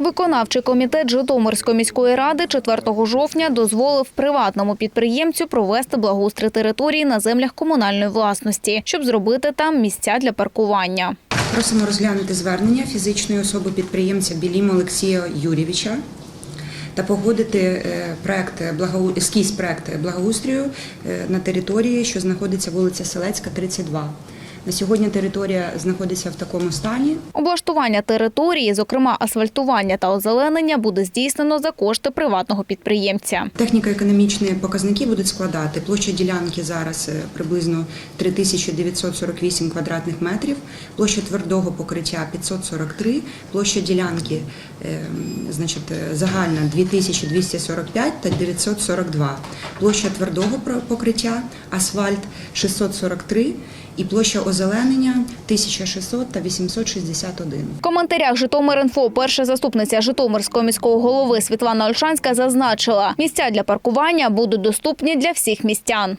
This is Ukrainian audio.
Виконавчий комітет Житомирської міської ради 4 жовтня дозволив приватному підприємцю провести благоустрій території на землях комунальної власності, щоб зробити там місця для паркування. Просимо розглянути звернення фізичної особи підприємця Білім Олексія Юрійовича та погодити е, проект ескіз проект благоустрою е, на території, що знаходиться вулиця Селецька, 32. На сьогодні територія знаходиться в такому стані. Облаштування території, зокрема асфальтування та озеленення, буде здійснено за кошти приватного підприємця. Техніко-економічні показники будуть складати площа ділянки зараз е, приблизно 3948 квадратних метрів, площа твердого покриття 543, площа ділянки е, значить, е, загальна 2245 та 942, площа твердого покриття, асфальт 643 і площа озеленення 1600 та 861. В коментарях Житомир.Інфо перша заступниця Житомирського міського голови Світлана Ольшанська зазначила, місця для паркування будуть доступні для всіх містян.